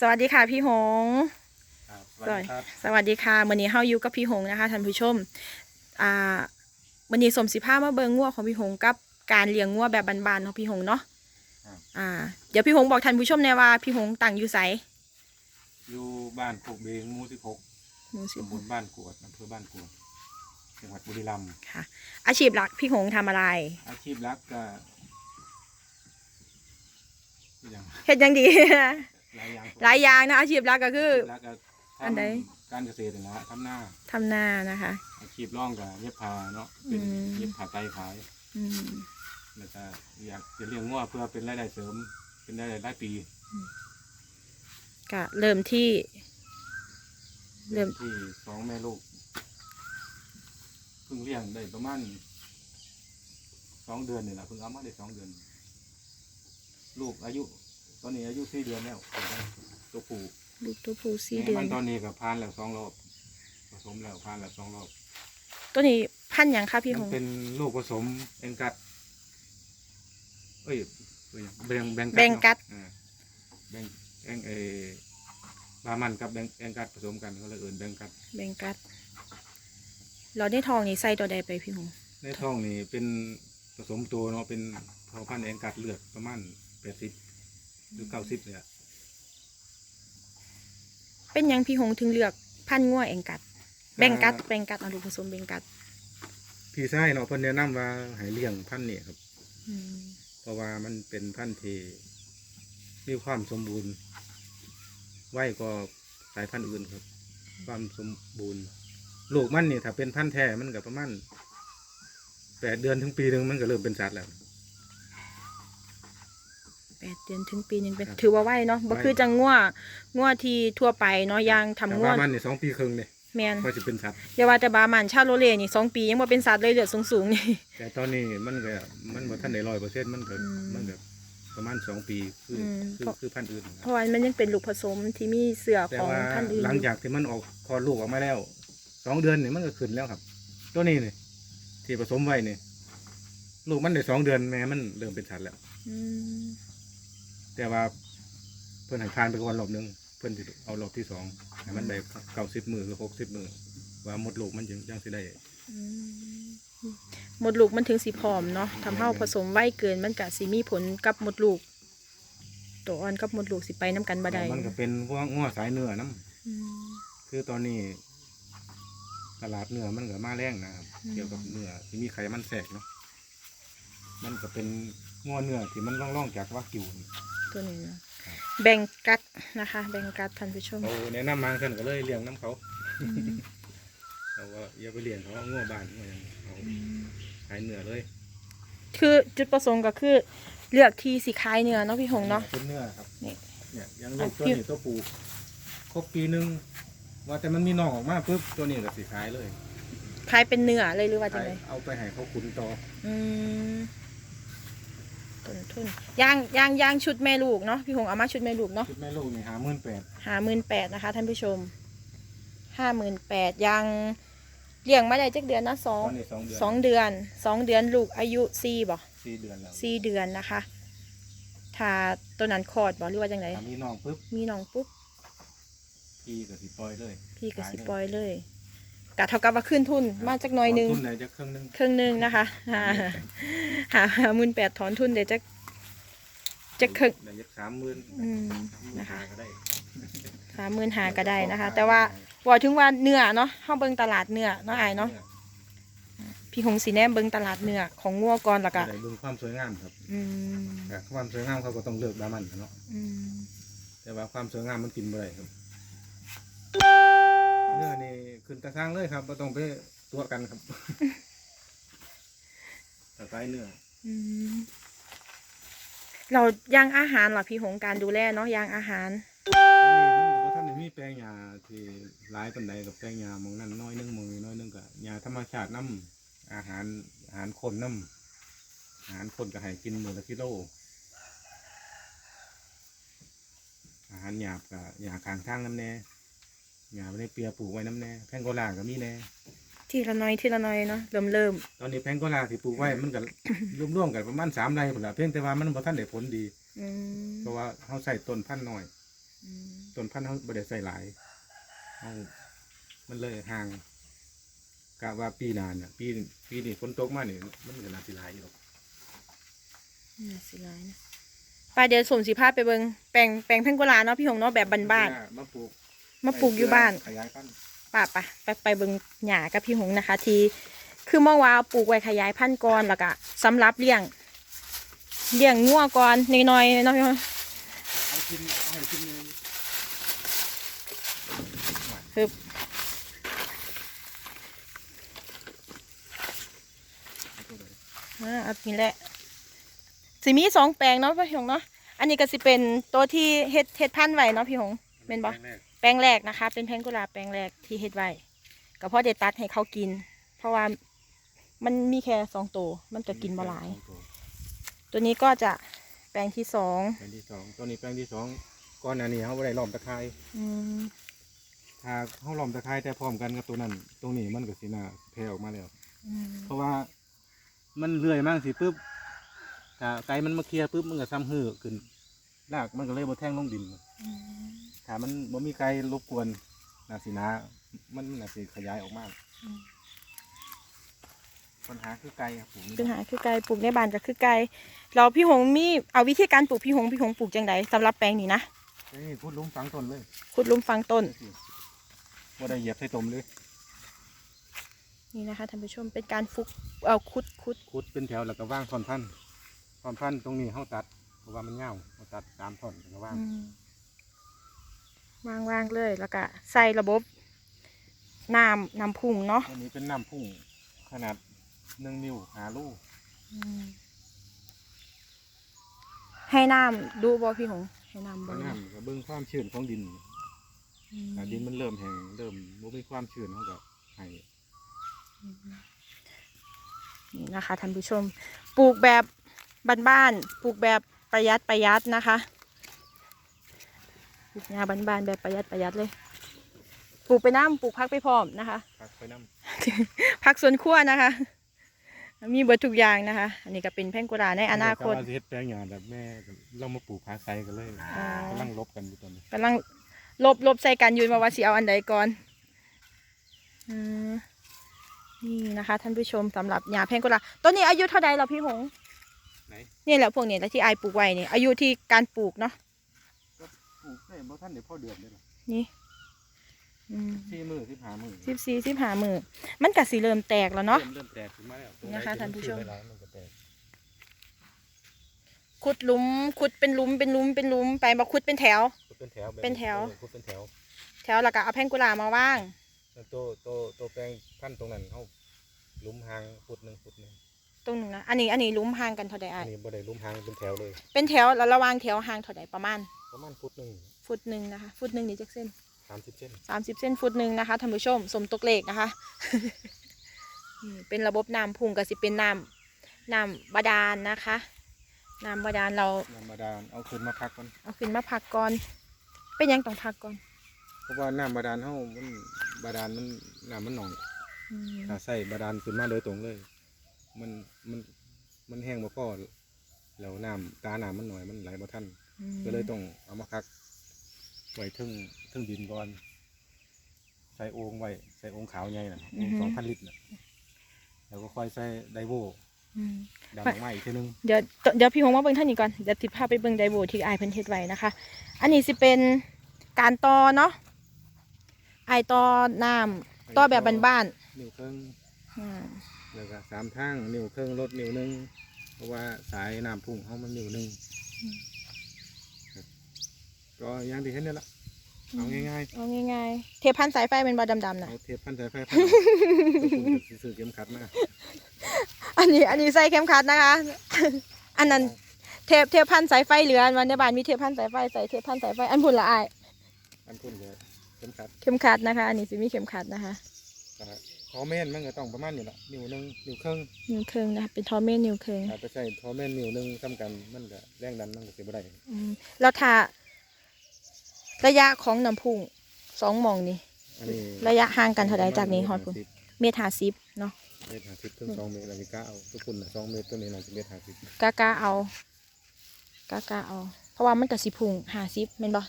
สวัสดีค่ะพี่หงครับสวัสดีครับสวัสดีค่ะวันนี้เฮาอยู่กับพี่หงนะคะท่านผู้ชมอ่าวันนี้สมสิภามาเบิงงัวของพี่หงกับการเลี้ยงงัวแบบบานๆของพี่หงเนาะครับอ่า เดี๋ยวพี่หงบอกท่านผู้ชมแน่ว่าพี่หงตั้งอยู่ไสอยู่บ้านโคกเบงหมู่สิบหกหมู่สิบตำบลบ้านกวดอำเภอบ้านกวดจังหวัดบุรีรัมย์ค่ะ อาชีพหลักพี่หงทำอะไร อาชีพหลักก็อย่างเฮ็ดหยังดี หลายอย่างหลายอย่างนะอาชีพหลักก็คืออาชีพหลักก็อันใดทำการเกษตรนะฮะทำหน้าทำนานะคะ อาชีพร่องกับเย็บผ้าเนาะเป็นอืม เย็บผ้าไตรขายอืม แล้วก็อยากจะเลี้ยงงัวเพื่อเป็นรายได้เสริม เป็นรายได้รายปีก็เริ่มที่ เริ่ม ที่สองแม่ลูกเพิ่งเลี้ยงได้ประมาณสองเดือนนี่แหละเพิ่งเอามาได้สองเดือน ลูกอายุ ตอนนี้อายุสี่เดือนแล้วตัวผู้ลูกตัวผู้สี่แม่เดือมันนตอนนี้กับพานแล้วสองรอบผสมแล้วพานแล้วสองรอบตัวนี้พันธุ์หยังคะพี่หมันงเป็นลูกผสมเองกัด เอ้ยเอ้ยแบงแบงกัดแบงกัด เนาะอ่าแบงแองเอบามันกับแบงแองกัดผสมกันก็เลยเอินแบงกัด แบงกัดเราได้ทองนี่ใส่ตัวใดไปพี่หงในท้องนี่เป็นผสมตัวเนาะเป็นพอพันธุ์แองกัดเลือดประมาณแปดสิบ หรือเก้าสิบเลยอะเป็นหยังพี่หงถึงเลือกพันธุ์งัวแองกัด แบงกัดแบงกัดเอาลูกผสมแบงกัดพี่ชายเนาะเพิ่นแนะนำว่าให้เลี้ยงพันธุ์นี่ครับ อืมเพราะว่ามันเป็นพันธุ์ที่มีความสมบูรณ์ ไว้ก็สายพันธุ์อื่นครับ ความสมบูรณ์ ลูกมันนี่ถ้าเป็นพันธุ์แท้มันก็ประมาณแปดเดือนถึงปีหนึ่งมันก็เริ่มเป็นสัตว์แล้ว แปดเดือนถึงปีหนึงเป็นครับถือว่าไวเนาะบ่ไวคือจังงัวงัวที่ทั่วไปเนาะยางทำแต่งัวว่ามันนี่สองปีครึ่งเนี่ยแมนก็จะเป็นสัตว์อย่าว่าแต่บามันชาโรเล่นี่สองปียังบ่เป็นสัตว์เลยเลือดสูงๆนี่แต่ตอนนี้มันก็มันบ่ทันได้ร้อยเปอร์เซ็นต์มันก็อืมมันก็ประมาณสองปีคืออมคือเพราะคือพันธุ์อื่นนะเพครับราะว่ามันยังเป็นลูกผสมที่มีเสือแต่ของว่าพันธุ์อื่นหลังจากที่มันออกคลอดลูกออกมาแล้วสองเดือนนี่มันก็ขึ้นแล้วครับ ตัวนี้นี่ที่ผสมไว้นี่ลูกมันได้สองเดือนแม่มันเริ่มเป็นสัตว์แล้วอืม แต่ว่าเพื่อนให้ทานไปก่อนรอบหนึงเพื่อนสิเอารอบที่สองให้มันได้เก้าสิบมือหรือหกสิบมือว่าหมดลูกมันยังยังสิได้อืมมดลูกมันถึงสีผอมเนาะทำให้ผสมไวเกินมันก็สิมีผลกับมดลูก ตัวอ่อนกับมดลูกสิไปน้ำกันบ่ได้มันก็เป็นพวกง้อสายเนื้อน้อืมำคือตอนนี้ ตลาดเนื้อมันก็มาแรงนะครับอืมเกี่ยวกับเนื้อที่มีไขมันแทรกเนาะมันก็เป็นง้อเนื้อที่มันร่องๆจากวากิวนี่ ตัวนี้เนาะครับแบ่งกัดนะคะ แบ่งกัดท่านผู้ชมเขาแนะนำมาท่านก็เลยเลี้ยงน้ำเขาอืมเขาว่าอย่าไปเลี้ยงเขาเอาง้อบ้านง้อหยังเอาขายเนื้อเลย คือจุดประสงค์ก็คือเลือกที่สีคายเนื้อเนาะพี่หงเนาะเป็นเนื้อครับนี่เนี่ยอยังลูกตัวนี้ตัวปูครบปีหนึ่งว่าแต่มันมีน้องออกมาปุ๊บตัวนี้ก็สีขายเลยคายเป็นเนื้อเลยหรือว่าจัขางยไงเอาไปให้เขาขุนต่ออืม ต้นทุนย่างย่างย่างชุดแม่ลูกเนาะพี่หงเอามาชุดแม่ลูกเนาะชุดแม่ลูกนี่หาหมื่นแปดหาหมื่นแปดนะคะ ท่านผู้ชมห้าหมื่นแปดยังเลี้ยงมาได้จักเดือนนะสอตงอนนี้สองเดือนสองเดือนสองเดือนลูกอายุสี่บ่สี่เดือนแล้วสี่เดือนนะคะถ้าตัวนั้นคลอดบ่หรือว่าจังไงถ้ามีน้องปุ๊บมีน้องปุ๊บพี่ก็สิปล่อยเลยพี่ก็สิขายเลยปล่อยเลย กะเท่ากับว่าขึ้นทุนมาจากหน้อยหนึง ทุนไหนจะครึ่งหนึง ครึ่งหนึงนะคะหาหาหาหมื่นแปดถอนทุนเดี๋ยวจะจะครึ่งไหนจะสามหมื่นอืมนะคะ ก็ได้สามหมื่นหาก็ได้นะคะ แต่ว่าว่าถึงว่าเนื้อเนาะเข้าเบิงตลาดเนื้อเนาะอายเนาะพี่หงสีแนมเบิงตลาดเนื้อของงัวก่อนและกะได้เบิ่งความสวยงามครับอืมแต่ความสวยงามเขาก็ต้องเลือกบามันเนาะ อืมแต่ว่าความสวยงามมันกินบ่ได้ครับเนื้อนี่ขึ้นตะข้างเลยครับไม่ต้องไปตัวกันครับตะไคร้เนื้ออืมเราย่างอาหารเหรอพี่หงการดูแลเนาะย่างอาหาร ตอนนี้มันก็บ่ท่านได้มีแปลงยาที่หลายปันใดกับแปลงยาหมองนั้นน้อยหนึงหมองนี้น้อยหนึงกับยาธรรมชาติน้ำอาหารอาหารคนน้ำอาหารคนก็ให้กินมื้อละกิโลอาหารหยาบกับหยาคางทางน้ำแน่ หยาไม่ได้เปียปลูกไว้น้ำแน่แพงโกลาก็มีแน่ทีละน้อยทีละน้อยเนาะเริ่มเริ่มตอนนี้แพงโกลาที่ปลูกไว้มันก็ร่วมๆกันประมาณสามไร่พุ่นละเพียงแต่ว่ามันบ่ทันได้ผลดี อืมเพราะว่าเขาใส่ต้นพันธุ์น้อยอืมต้นพันธุ์เขาบ่ได้ใส่หลายเอามันเลยห่างกะว่าปีหนานน่ะปีปีนี้ฝนตกมานี่มันก็น่าสิหลายอยู่หรอกน่าสิร้ายนะไป้าเดี๋ยวสมสีภาพไปเบิงแปลงแปลงแพงกุหลาเนาะพี่หงเนาะแบบบ้านมาปลูกๆ มาปลูกอยู่บ้านขยายพันธุ์ป่าปะไปไปเบิงหญ้ากับพี่หงนะคะ ทีคือเมื่อวานปลูกไว้ขยายพันธุ์ก่อนแล้วก็สำหรับเลี้ยงเลี้ยงงัวก่อนน้อยๆเนาะพี่หงเอาชิ้นเอาให้ชิ้นหนึงคือเอาตัวไหนอ่าอันนี้แหละสิมีสองแปลงเนาะพี่หงเนาะอันนี้ก็สิเป็นตัวที่เฮ็ดเฮ็ดพันธุ์ไว้เนาะพี่หงเป็นบ่ แรก แปลงแรกนะคะ เป็นแพงกุหลาบแปลงแรกที่เฮ็ดไว้ก็เพราะเด็ดตัดให้เขากิน เพราะว่ามันมีแค่สองตัวมันก็กินบ่หลาย ตัวนี้ก็จะแปลงที่สองแปลงที่สองตัวนี้แปลงที่สองก่อนหน้านี้เขาบ่ได้ล้อมตะไคร้อืมถ้าเขาล้อมตะไคร้แต่พร้อมกันกับตัวนั้น ตรงนี้มันก็สิน่าแผ่ออกมาแล้วอืมเพราะว่ามันเลื่อยมากสิปุ๊บถ้าไก่มันมาเคลียร์ปุ๊บมันก็ซ้ำหื้อขึ้นรากมันก็เลยบ่แท่งลงดินอืม ถ้ามันบ่มีไก่รบกวนน่าสินะมันน่าสิขยายออกมาก อืม ปัญหาคือไก่ครับผมปัญหาคือไก่ปลูกในบ้านก็คือไก่เราพี่หงมีเอาวิธีการปลูกพี่หงพี่หงปลูกจังไดสำหรับแปลงนี้นะนี่พูดลุมฝังต้นเลยขุดหลุมฝังต้นบ่ได้เหยียบใส่ตมเลยนี่นะคะท่านผู้ชมเป็นการฟุกเอาขุดขุดขุดเป็นแถวแล้วก็ว่างท่อนพันธุ์ท่อนพันธุ์ตรงนี้เฮาตัดเพราะว่ามันยาวเฮาตัดสามท่อนแล้วก็ว่าง อืม วางวางเลยแล้วก็ใส่ระบบน้ำน้ำพุ่งเนาะอันนี้เป็นน้ำพุ่งขนาดหนึ่งนิ้วหาลูกอืมให้น้ำดูบ่พี่หงให้น้ำบ่ก็น้ำก็เบิ่งความชื้นของดินอืมถ้าดินมันเริ่มแห้งเริ่มบ่มีความชื้นเฮาก็ให้นี่นะคะท่านผู้ชม ปลูกแบบบ้านๆปลูกแบบประหยัดประหยัดนะคะ ปลูกงาบ้านๆแบบประหยัดประหยัดเลย ปลูกไปน้ำปลูกพักไปพร้อมนะคะ พักไปน้ำผักสวนครัวนะคะ มีเบิดทุกอย่างนะคะ อันนี้ก็เป็นแพงกุราในอนาคตแต่ว่าสิเฮ็ดแปลงหญ้าแบบแม่ก็เรามาปลูกผาไซกันเลยอ๋อกำลังลบกันอยู่ตอนนี้กำลังลบลบใส่กันอยืนมาว่าสิเอาอันใดก่อนอืมนี่นะคะท่านผู้ชมสำหรับหญ้าแพงกุราต้นนี้อายุเท่าใดแล้วพี่หง ไหนนี่แหละพวกนี้แหละที่ไอายปลูกไว้นี่อายุที่การปลูกเนาะก็ ปลูกได้บ่ทันเดี๋ยวพ่อเดือนเลยล่ะนี่อืมสี่มือสิบห้ามือสิบสี่สิบห้ามือมันก็สีเริ่มแตกแล้วเนาะริ่มเริ่มแตกขึ้นมาแล้วตรงไหนะคะที่ท่านผู้ชม ขึ้หลายๆมันก็แตกขุดหลุมขุดเป็นหลุมเป็นหลุมเป็นหลุมไปมาขุดเป็นแถวขุดเป็นแถวแบบเป็นแถว ออขุดเป็นแถวแถวแล้วก็เอาแพงกุรามาว่าง แล้วโตโตโตแปลงพันธุ์ตรงนั้นเฮาหลุมหางฟุตหนึ่งฟุตหนึ่ง ตรงหนึงนะอันนี้อันนี้หลุมห่างกันเท่าใดอัไอ้านยนี้บ่ได้หลุมหางเป็นแถวเลย เป็นแถวแล้วระหวางแถวห่างเท่าใดประมาณประมาณฟุตหนึ่งฟุตหนึ่งนะคะ ฟุตหนึ่งนี่จักเส้น สามสิบเส้น สามสิบเส้นฟุตหนึ่งนะคะท่านผู้ชม สมตกเลขนะคะนี่เป็นระบบน้ำพุ่งก็สิเป็นน้ำน้ำบาดาลนะคะน้ำบาดาลเราน้ำบาดาลเอาขึ้นมาพักก่อนเอาขึ้นมาพักก่อน เป็นหยังต้องพักก่อนเพราะว่าน้ำบาดาลเฮามันบาดาลมันน้ำมันหน่อยอืมถ้าใส่บาดาลขึ้นมาโดยตรงเลย มันมันมันแห้งบ่พอแล้วน้ำตาน้ำมันหน่อยมันไหลบ่ทันก็เลยต้องเอามาพักไว้ทึ่งทึ่งดินก่อนใส่โอ่งไว้ใส่โอ่งขาวใหญ่น่ะโอ่งสองพันลิตรน่ะแล้วก็ค่อยใส่ไดโวอืมดำออกมาอีกทีนึงเดี๋ยวเดี๋ยวพี่หงมาเบิ่งท่านนี้ก่อนเดี๋ยวติดภาพไปเบิ่งไดโบที่ไอายเพิ่นเฮ็ดไว้นะคะ อันนี้สิเป็นการต่อเนาะไอายต่อน้ำต่อแบบบ้านนิ้วเครื่องๆอืม แล้วก็สามทางนิ้วเครื่องรถนิ้วหนึงเพราะว่าสายน้ำพุ่งเขามันนิ้วหนึงครับก็อย่างที่เห็นนี่แหละเอาง่ายเอาง่ายๆ เทพันสายไฟเป็นบอดำๆๆนะเอาเทปพันสายไฟพันเอาตัวคุณจะซื้อเข็มขัดมาอันนี้อันนี้ใส่เข็มขัดนะคะ อันนั้นเทปเทปพันสายไฟเหลือวันในบ้านมีเทปพันสายไฟใส่เทปพันสายไฟอันพุ่นละอายอันคุณเลยเข็มขัดเข็มขัดนะคะ อันนี้สิมีเข็มขัดนะคะก็ ทอแม่นมันก็ต้องประมาณนี้แหละนิ้วหนึงนิ้วครึ่งนิ้วเคิงนะคะเป็นทอเมนนิ้วเคิงถ้าไปใส่ทอแม่นนิ้วหนึงซ้ำกันมันก็แรงดันมันก็สิบ่ได้อืมแล้วถ้าระยะของน้ำพุ่งสองหมองนี่อันนี้ระยะห่างกันเท่าใดจากนี้ฮอดพุ่นสิบเมตรห้าสิบเนาะเมตรห้าสิบถึงสองเมตรอันนี้ก็เอาทุกคนน่ะสองเมตรตัวนี้น่าจะเมตรห้าสิบกากาเอากากาเอา เพราะว่ามันกับสิพุงห้าสิบเม็นบ่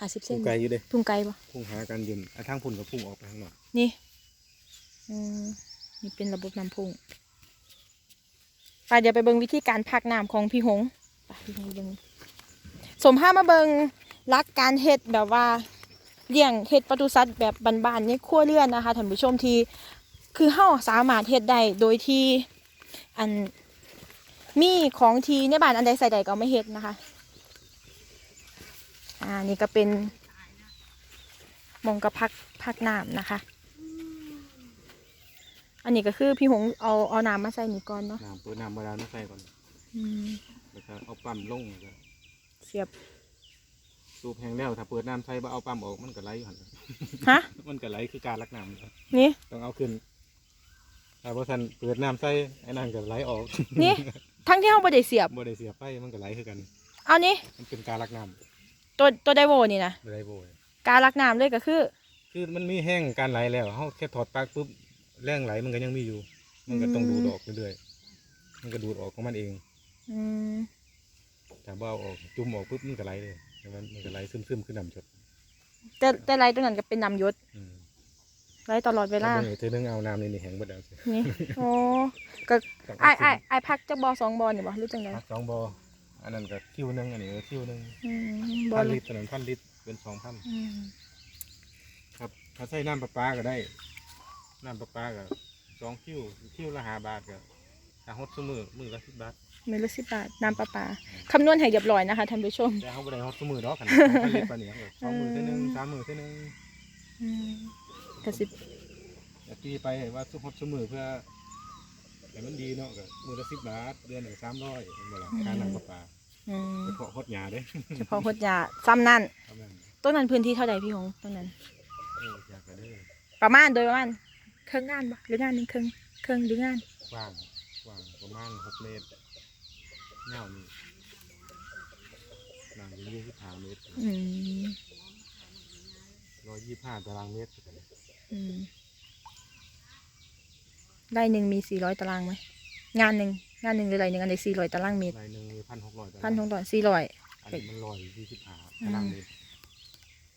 หาสิบเซพุ่นงไกลอยู่เด้พุ่งไกลปะพุ่งหากันยืนอะทางพุ่นกับพุ่งออกไปข้างนอกนี่อืม นี่เป็นระบบน้ำพุ่งไปเดี๋ยวไปเบิงวิธีการพักน้ำของพี่หงไปพี่หงเบิงสมภาพมาเบิงรักการเฮ็ดแบบว่าเลี้ยงเฮ็ดปศุสัตว์แบบบ้านๆในครัวเรือนนะคะท่านผู้ชมทีคือเฮาสามารถเฮ็ดได้โดยที่อันมีของทีในบ้านอันใดใส่ใดก็ไม่เฮ็ดนะคะอ่านี่ก็เป็นมองกระพักพักน้ำนะคะ อันนี้ก็คือพี่หงเอาเอาน้ำมาใส่นี่ก่อนเนาะน้ำเปิดน้ำบาดาลมาใส่ก่อนอืมแล้วก็เอาปั๊มลงแล้วก็เสียบ สูบแห้งแล้วถ้าเปิดน้ำใส่บ่เอาปั๊มออกมันก็ไหลอยู่หั่นฮะ มันก็ไหลคือการลักน้ำครับนี่ ต้องเอาขึ้นถ้าบ่ทันเปิดน้ำใส่ไอ้นั่นก็ไหลออกนี่ ทั้งที่เขาบ่ได้เสียบ บ่ได้เสียบไปมันก็ไหลคือกัน เอานี่มันเป็นการลักน้ำตัวตัวไดโวนี่นะบ่ได้โบยการลักน้ำเลยก็คือ คือมันมีแห้งการไหลแล้วเฮาแค่ถอดปลั๊กปุ๊บ แรงไหลมันก็ยังมีอยู่ มันก็ต้องดูดออกเรื่อยๆมันก็ดูดออกของมันเองอืมถ้าบ่เอาออกจุ่มออกปุ๊บมันก็ไหลเลยแล้วมันมันก็ไหลซึมๆขึ้นน้ำชดแต่แต่ไรตรงนั้นก็เป็นน้ำหยศอืมไรตลอดเวลาอเธอนึงเอาน้ำนี่นี่แห้งเบิดแล้วสินี่โอ้ก็ต้องไอ้เาไอ้ขึ้นไอ้พักจักบอสองบอนี่บ่หรือจังไดพักสองบออันนั้นก็คิวหนึงอันนี้ก็คิวหนึงอืมบอพันลลิตรตอนนั้นพันลิตรเป็นสองพันอืม ครับถ้าใส่น้ำประปาก็ได้ น้ำประปาก็สองคิวคิวละห้าบาทก็ถ้าฮดซุมือมือละสิบบาทเมลสิบบาทน้ำประปาคำนวณให้เรียบร้อยนะคะท่านผู้ชมแต่เขาบ่ได้ฮดซุมือดอกขันพันลิตรปานนี้ครับสองมือเท่านึงสามมือเท่านึงอืมกระสิบแต่ตีไปว่าสุฮดซุมือเพื่อให้มันดีเนาะก็มือละสิบบาทเดือนหนึ่งสามร้อยเป็นเวลาค่าน้ำประปาอืมเฉพาะฮดหยาเด้เฉพาะโคตรยาซ้ำนั่นเท่านั้นต้นนั้นพื้นที่เท่าใดพี่หงต้นนั้นโอ้ยากก็เด้อประมาณโดยประมาณ เครื่องงานปะหรืองานหนึ่งเครื่องเครื่องหรืองานกว้างกว้างประมาณหกเมตรเงานี่นางยี่สิบห้าเมตรอืมร้อยยี่สิบห้าตารางเมตรอืมได้หนึ่งมีสี่ร้อยตารางไหมงานหนึ่งงานหนึ่งหรืออะไรหนึ่งอันใดสี่ร้อยตารางเมตรรายหนึ่งมีพันหกร้อยพันหกร้อยสี่ร้อยอันนี้มันร้อยยี่สิบห้าตารางเมตร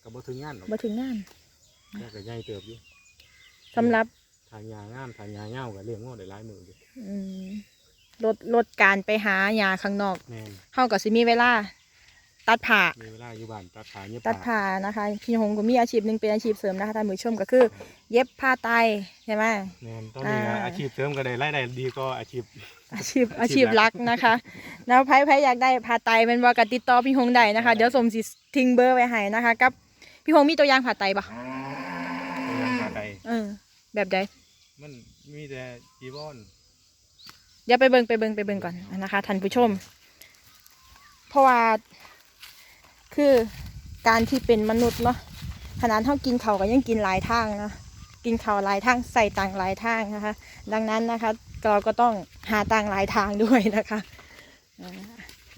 ก็บ่ถึงงานหรอกมาถึงงานแต่ก็ใหญ่เติบอยู่สำหรับ ทางยางามทางยาเงาก็เลี้ยงง้อได้หลายมืออยู่อืมลดลดการไปหายาข้างนอกแม่นเฮาก็สิมีเวลา ตัดผ่ามีเวลาอยู่บ้านตัดขาเย็บตัดผ่านะคะพี่หงก็มีอาชีพหนึ่งเป็นอาชีพเสริมนะคะท่านผู้ชมก็คือ เย็บผ้าไตใช่ไหม แม่นตอนนี้ก็อ่า อาชีพเสริมก็ได้รายได้ดีก็อาชีพ อาชีพอาอาชีชีพพหหลัลักกนะคะ แล้วไพ่ไพ่อยากได้ผ่าไตเป็นว่ากับติดต่อพี่หงได้นะคะเดี๋ยวสมสิทิ้งเบอร์ไว้ให้นะคะกับพี่หงมีตัวอย่างผ่าไตปะตัวอย่างขาใดเออแบบใด มันมีแต่จีวรเดี๋ยวไปเบิงไปเบิงไปเบิงก่อนนะคะท่านผู้ชม เพราะว่าคือการที่เป็นมนุษย์เนาะขนาดเท่ากินเขาวก็ยังกินหลายทางนะกินเขาวหลายทางใส่ตังหลายทางนะคะ ดังนั้นนะคะ เราก็ต้องหาตังหลายทางด้วยนะคะ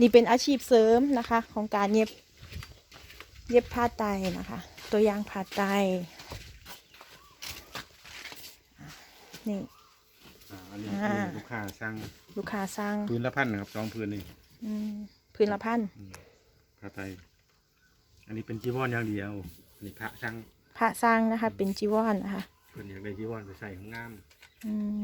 นี่เป็นอาชีพเสริมนะคะ ของการเย็บเย็บผ้าไตนะคะ ตัวอย่างผ้าไตรอะ นี่ อ่าอันนี้อ่าคือลูกค้าสั่งลูกค้าสร้างพื้นละพันนะครับสองพื้นนี่อืมพื้นละพันอืมผ้าไตรอันนี้เป็นจีวรอย่างเดียวอันนี้พระสั่งพระสร้างนะคะ เป็นจีวรนะคะ เพิ่นอยากได้จีวรไปใส่ของงามอืม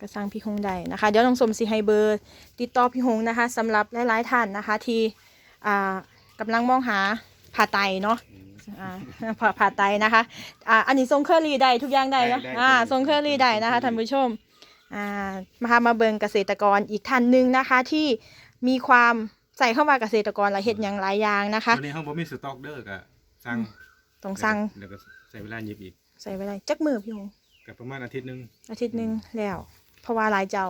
ก็สร้างพี่หงได้นะคะ เดี๋ยวน้องสมสิให้เบอร์ติดต่อพี่หงนะคะสำหรับหลายๆท่านนะคะ ที่อ่ากำลังมองหาผ่าไตเนาะอืม อ่าผ่าผ่าไตนะคะอ่าอันนี้ทรงเคอรี่ได้ทุกอย่างได้เนาะได้ได้อ่าได้ทรงเคอรี่ได้นะคะท่านผู้ชมอ่ามามาเบิงเกษตรกรอีกท่านหนึ่งนะคะ ที่มีความใส่เข้ามาเกษตรกรหลายเห็ดอย่างหลายอย่างนะคะวันนี้เขาบ่มีสต็อกเด้อก็สั่งต้องสั่งแล้วก็ใส่เวลาหยิบอีกใส่ไว้ได้จักมือพี่หงก็ประมาณอาทิตย์หนึงอาทิตย์หนึ่งแล้ว เพราะว่าหลายเจ้า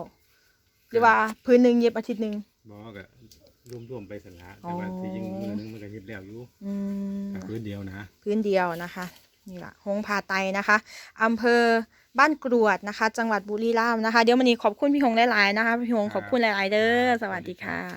หรือว่าพื้นหนึ่งเย็บอาทิตย์หนึ่งบ่ก็ รวมๆไปสละแต่ว่าที่จริงมือหนึงมันก็หยิบแล้วอยู่อืมแต่พื้นเดียวนะพื้นเดียวนะคะนี่แหละหงผาไตนะคะอำเภอบ้านกรวดนะคะ จังหวัดบุรีรัมย์นะคะ เดี๋ยววันนี้ขอบคุณพี่หงหลายๆนะคะ พี่หงขอบคุณหลายๆเด้อสวัสดีค่ะ